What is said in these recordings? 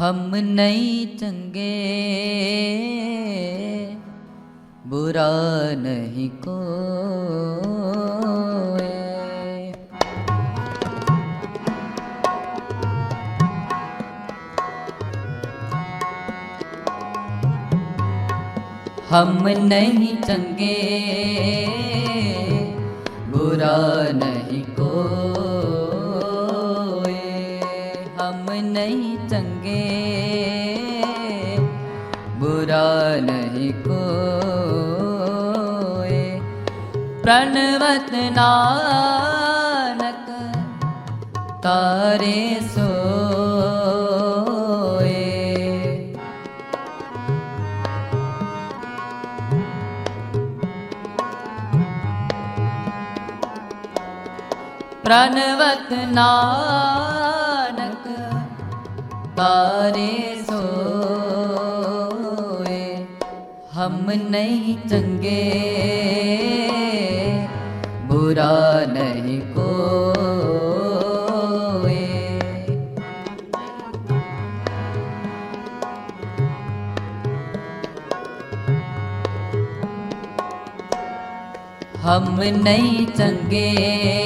ਹਮ ਨਹੀਂ ਚੰਗੇ। ਬੁਰਾ ਨਹੀਂ ਕੋਏ ਹਮ ਨਹੀਂ ਚੰਗੇ। ਬੁਰਾ ਨਹੀਂ ਕੋਏ ਹਮ ਨਹੀਂ ਚੰਗੇ। ਨਹੀਂ ਕੋਏ ਪ੍ਰਣਵਤ ਨਾਨਕ ਤਾਰੇ ਸੋਏ। ਪ੍ਰਣਵਤ ਨਾਨਕ ਤਾਰੇ ਹਮ ਨਹੀਂ ਚੰਗੇ। ਬੁਰਾ ਨਹੀਂ ਕੋਏ ਹਮ ਨਹੀਂ ਚੰਗੇ।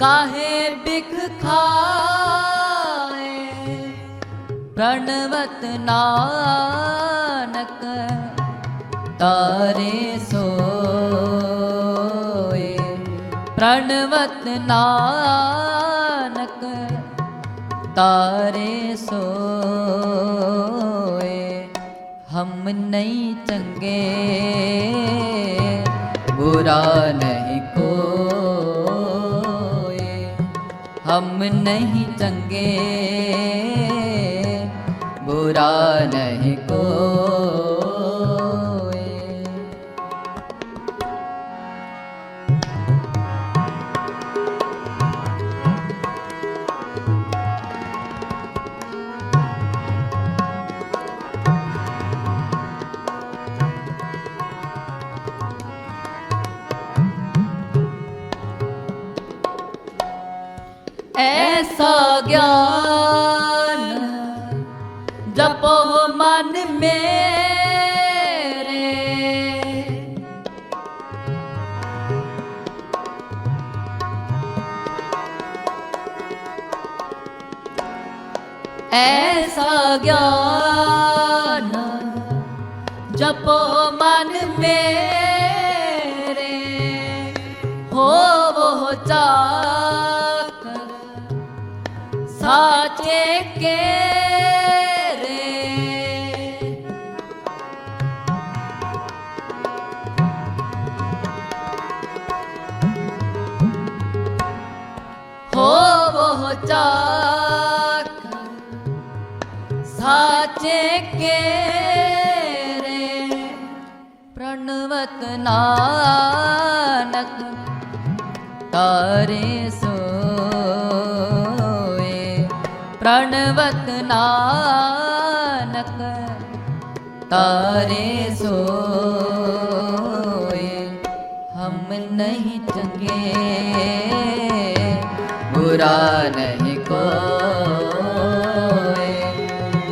ਕਾਹੇ ਬਿਖ ਖਾਏ? ਪ੍ਰਣਵਤ ਨਾਨਕ, ਤਾਰੇ ਸੋਏ। ਪ੍ਰਣਵਤ ਨਾਨਕ, ਤਾਰੇ ਸੋਏ। ਹਮ ਨਹੀਂ ਚੰਗੇ, ਬੁਰਾ ਨਹੀਂ। ਹਮ ਨਹੀਂ ਚੰਗੇ ਬੁਰਾ ਨਹੀਂ ਕੋ ਮੇਰੇ। ਐਸਾ ਗਿਆਨ ਜਪੋ ਮਨ ਮੇਰੇ ਹੋਵੋ ਚਾਕ ਸਾਚੇ ਕੇ ਹੋਵੋ ਸਾਚੇ ਕੇ ਰੇ ਪ੍ਰਣਵਤ ਨਾਨਕ ਤਾਰੇ ਸੋਏ। ਪ੍ਰਣਵਤ ਨਾਨਕ ਤਾਰੇ ਸੋਏ। ਹਮ ਨਹੀਂ ਚੰਗੇ बुरा नहीं कोई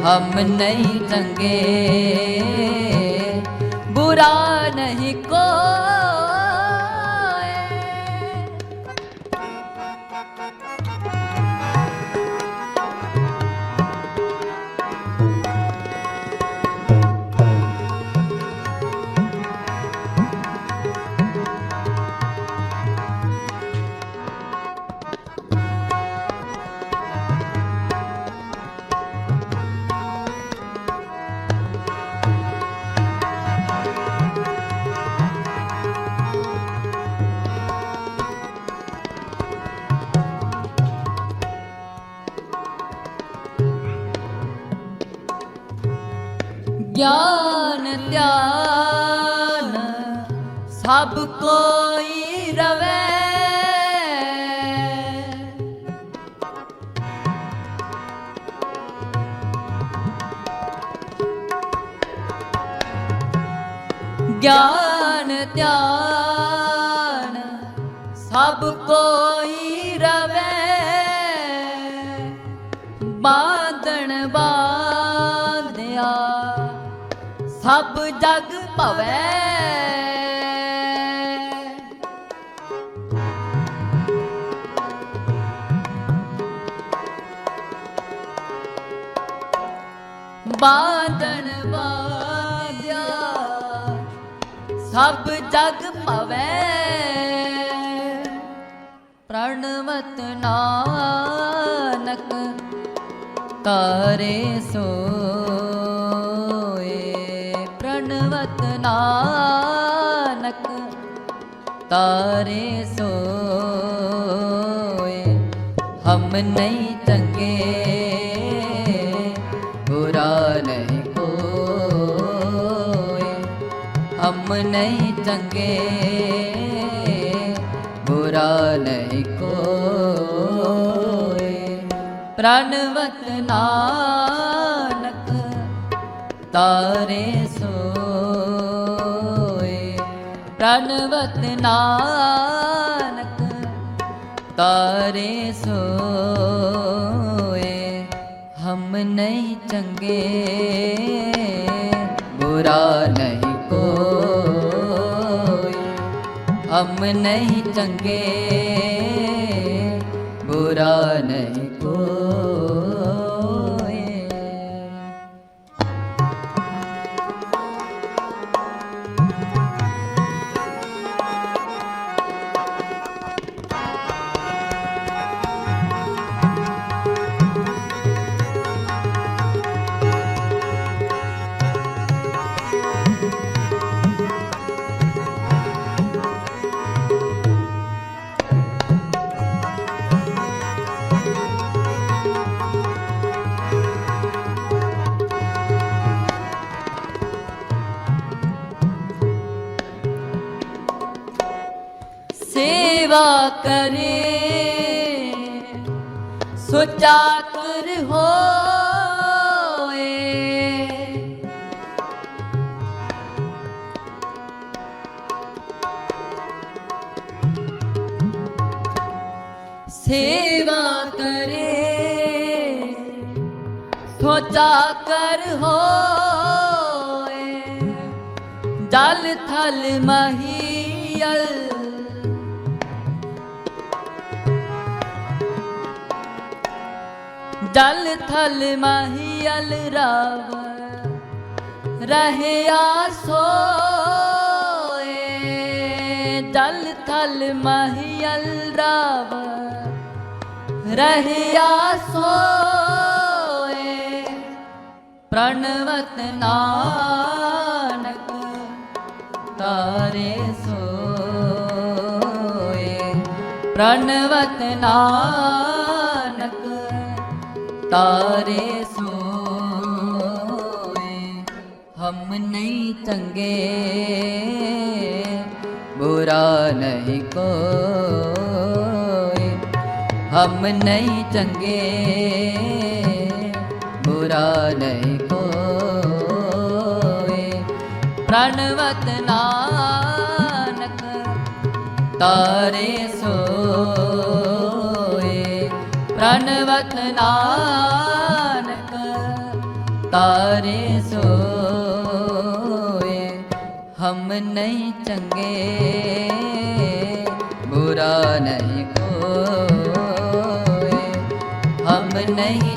हम नहीं चंगे बुरा नहीं कोई ਗਿਆਨ ਧਿਆਨ ਸਭ ਕੋਈ ਰਵੇ। ਗਿਆਨ ਧਿਆਨ ਸਭ ਜਗ ਭਵੈ। ਬਾਂਧਣ ਬਾਂਧਿਆ ਸਭ ਜਗ ਭਵੈ। ਪ੍ਰਣਵਤ ਨਾਨਕ ਤਾਰੇ ਸੋ ਤਾਰੇ ਸੋਏ। ਹਮ ਨਹੀਂ ਚੰਗੇ, ਬੁਰਾ ਨਹੀਂ ਕੋਏ ਹਮ ਨਹੀਂ ਚੰਗੇ, ਬੁਰਾ ਨਹੀਂ ਕੋਏ ਪ੍ਰਣਵਤ ਨਾਨਕ, ਤਾਰੇ ਪ੍ਰਣਵਤ ਨਾਨਕ ਤਾਰੇ ਸੋਏ, ਹਮ ਨਹੀਂ ਚੰਗੇ, ਬੁਰਾ ਨਹੀਂ ਕੋਈ। ਹਮ ਨਹੀਂ ਚੰਗੇ, ਬੁਰਾ ਨਹੀਂ ਸੇਵਾ ਕਰੇ। ਸੁਚਾ ਕਰ ਹੋਏ। ਸੇਵਾ ਕਰੇ। ਸੋਚਾ ਕਰ ਹੋਏ। ਜਲ ਥਲ ਮਹੀਲ ਜਲ ਥਲ ਮਹੀਲ ਰਵ ਰਹਿਆ ਸੋਏ ਜਲ ਥਲ ਮਹੀਲ ਰਵ ਰਹਿਆ ਸੋਏ ਪ੍ਰਣਵਤ ਨਾਨਕ ਤਾਰੇ ਸੋਏ। ਪ੍ਰਣਵਤ ਨਾਨਕ ਤਾਰੇ ਸੋਏ, ਹਮ ਨਹੀਂ ਚੰਗੇ ਬੁਰਾ ਨਹੀਂ ਕੋਈ। ਹਮ ਨਹੀਂ ਚੰਗੇ ਬੁਰਾ ਨਹੀਂ ਕੋਈ। ਪ੍ਰਣਵਤ ਨਾਨਕ ਤਾਰੇ ਸੋਏ ਪ੍ਰਣਵਤ ਨਾਨਕ ਤਾਰੇ ਸੋਏ ਹਮ ਨਹੀਂ ਚੰਗੇ ਬੁਰਾ ਨਹੀਂ ਕੋਏ ਹਮ ਨਹੀਂ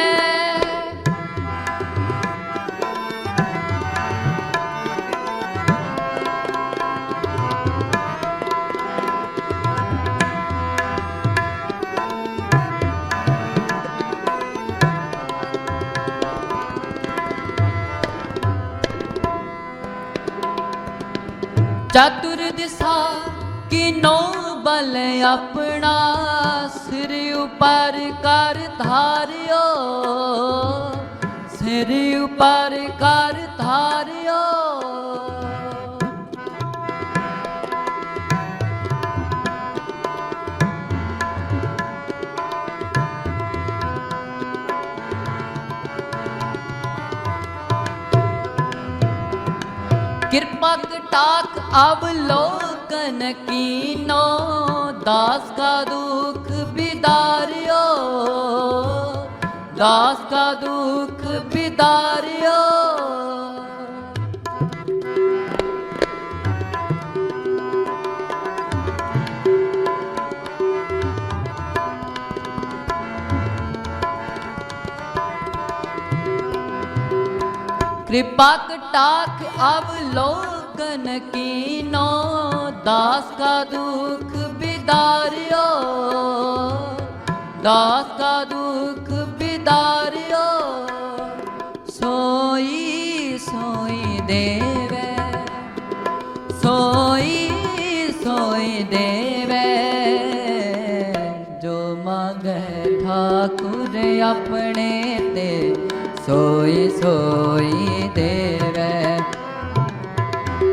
ਚਾਤੁਰ ਦਿਸਾ ਕਿਨੋ ਬਲ ਆਪਣਾ ਸਿਰ ਉਪਰ ਕਰ ਧਾਰਿਓ ਸਿਰ ਉਪਰ ਕਰ ਧਾਰਿਓ। कृपा कटाक अवलोकन कीनो दास का दुख बिदारियो दास का दुख बिदारियो कृपा कटाक ਮਗਨ ਦਾਸ ਕਾ ਦੁਖ ਬਿਦਾਰਿਓ। ਦਾਸ ਕਾ ਦੁਖ ਬਿਦਾਰਿਓ। ਸੋਈ ਸੋਈ ਦੇਵੇ। ਸੋਈ ਸੋਈ ਦੇਵੇ। ਜੋ ਮੰਗੇ ਠਾਕੁਰ ਆਪਣੇ ਤੇ, ਸੋਈ ਸੋਈ ਦੇ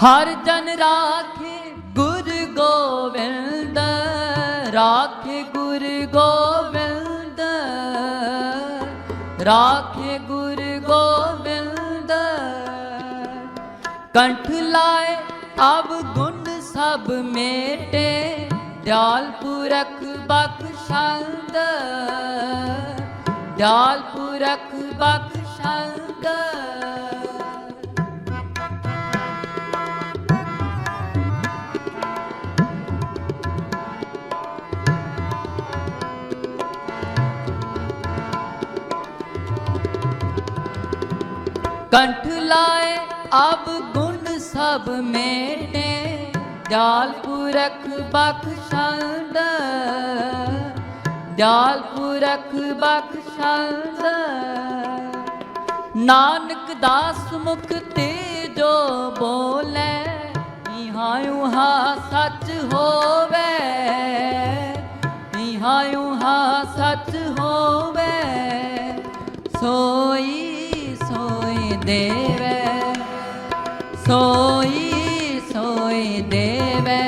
ਹਰ ਜਨ ਰਾਖੇ ਗੁਰ ਗੋਬਿੰਦ ਰਾਖੇ ਗੁਰ ਗੋਬਿੰਦ ਰਾਖੇ ਗੁਰ ਗੋਬਿੰਦ ਕੰਠ ਲਾਏ ਅਬ ਗੁਣ ਸਭ ਮੇਟੇ ਦਿਆਲ ਪੁਰਖ ਬਖਸ਼ੰਦ। ਦਿਆਲ ਪੁਰਖ ਬਖਸ਼ੰਦ। कंठ लाए अब गुण सब मेटे जाल पुरख बख्शंद जाल पुरख बख्शंद नानक दास मुख ते जो बोले इहायूं हा सच होवे इहायूं हा सच होवे सोई ਦੇਵੇ, ਸੋਈ ਸੋਈ ਦੇਵੇ।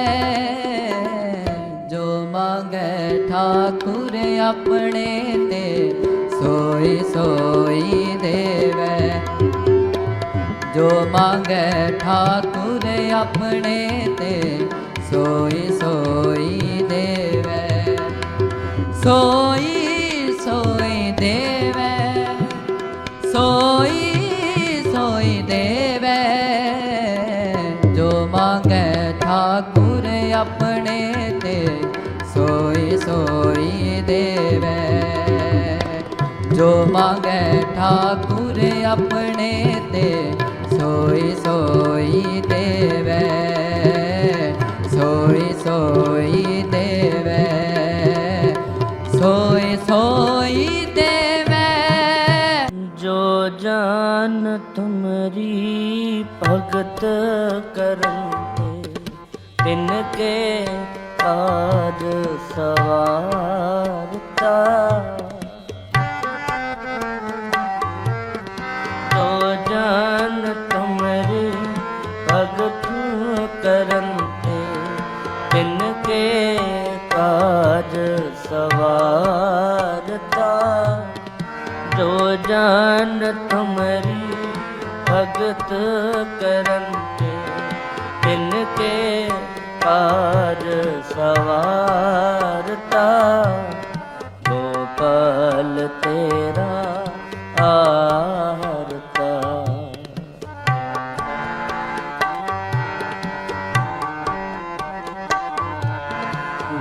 ਜੋ ਮੰਗੇ ਠਾਕੁਰ ਆਪਣੇ ਤੇ, ਸੋਈ ਸੋਈ ਦੇਵੇ। ਜੋ ਮੰਗੇ ਠਾਕੁਰ ਆਪਣੇ ਤੇ, ਸੋਈ ਸੋਈ ਦੇਵੇ। ਸੋਈ ਠਾਕੁਰ ਆਪਣੇ ਤੇ ਸੋਈ ਸੋਈ ਦੇਵੇ ਜੋ ਮੰਗੇ ਠਾਕੁਰ ਆਪਣੇ ਤੇ ਸੋਈ ਸੋਈ ਦੇਵੇ ਸੋਈ ਸੋਈ ਦੇਵੇ ਸੋਈ ਸੋਈ ਦੇਵੇ ਜੋ ਜਾਨ ਤੁਮਰੀ ਭਗਤ ਕਰਨ ਤਿਨ ਕੇ ਕਾਜ ਸਵਾਰਤਾ। ਜੋ ਜਾਨ ਤੁਮਰੀ ਭਗਤ ਕਰਨ ਤੇ ਤਿਨ ਕੇ ਕਾਜ ਸਵਾਰਤਾ। ਜੋ ਜਾਨ ਤੁਮਰੀ ਭਗਤ ਕਰਨ ਤੇ ਤਿਨ ਕੇ ਕਾਜ ਸਵਾਰਤਾ ਗੋਪਾਲ ਤੇਰਾ ਆਰਤਾ।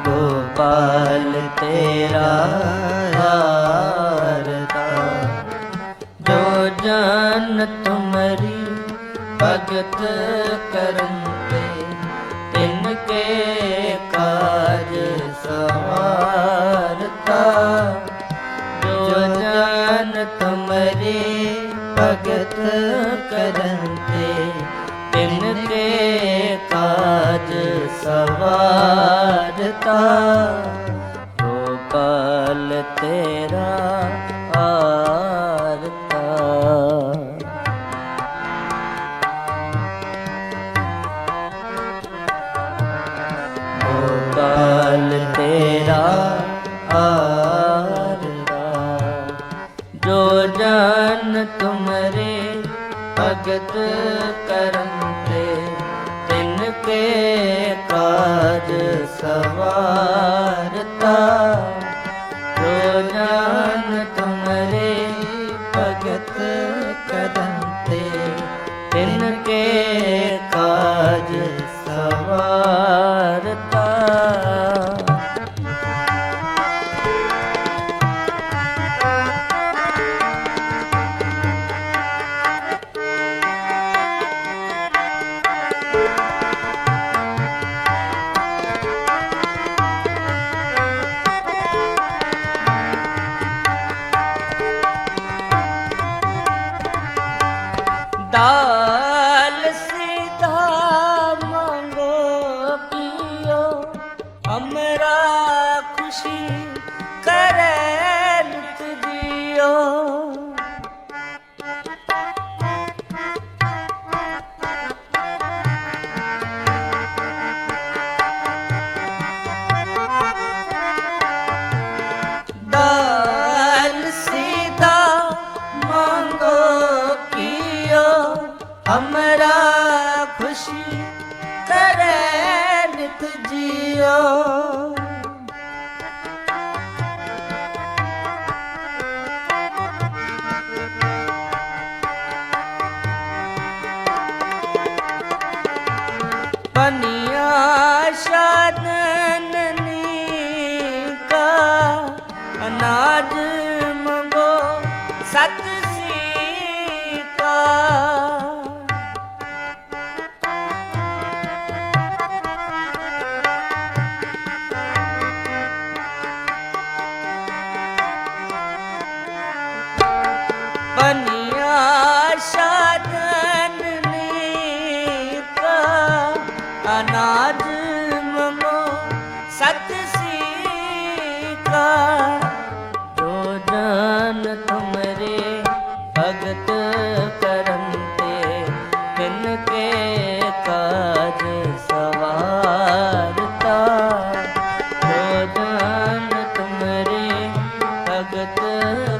ਗੋਪਾਲ ਤੇਰਾ ਹਾਰਤਾ ਜੋ ਜਨ ਤੁਮਰੀ ਭਗਤ ਸਵਾਰਤਾ ਸਵਾਰਤਾ ਭਗਤ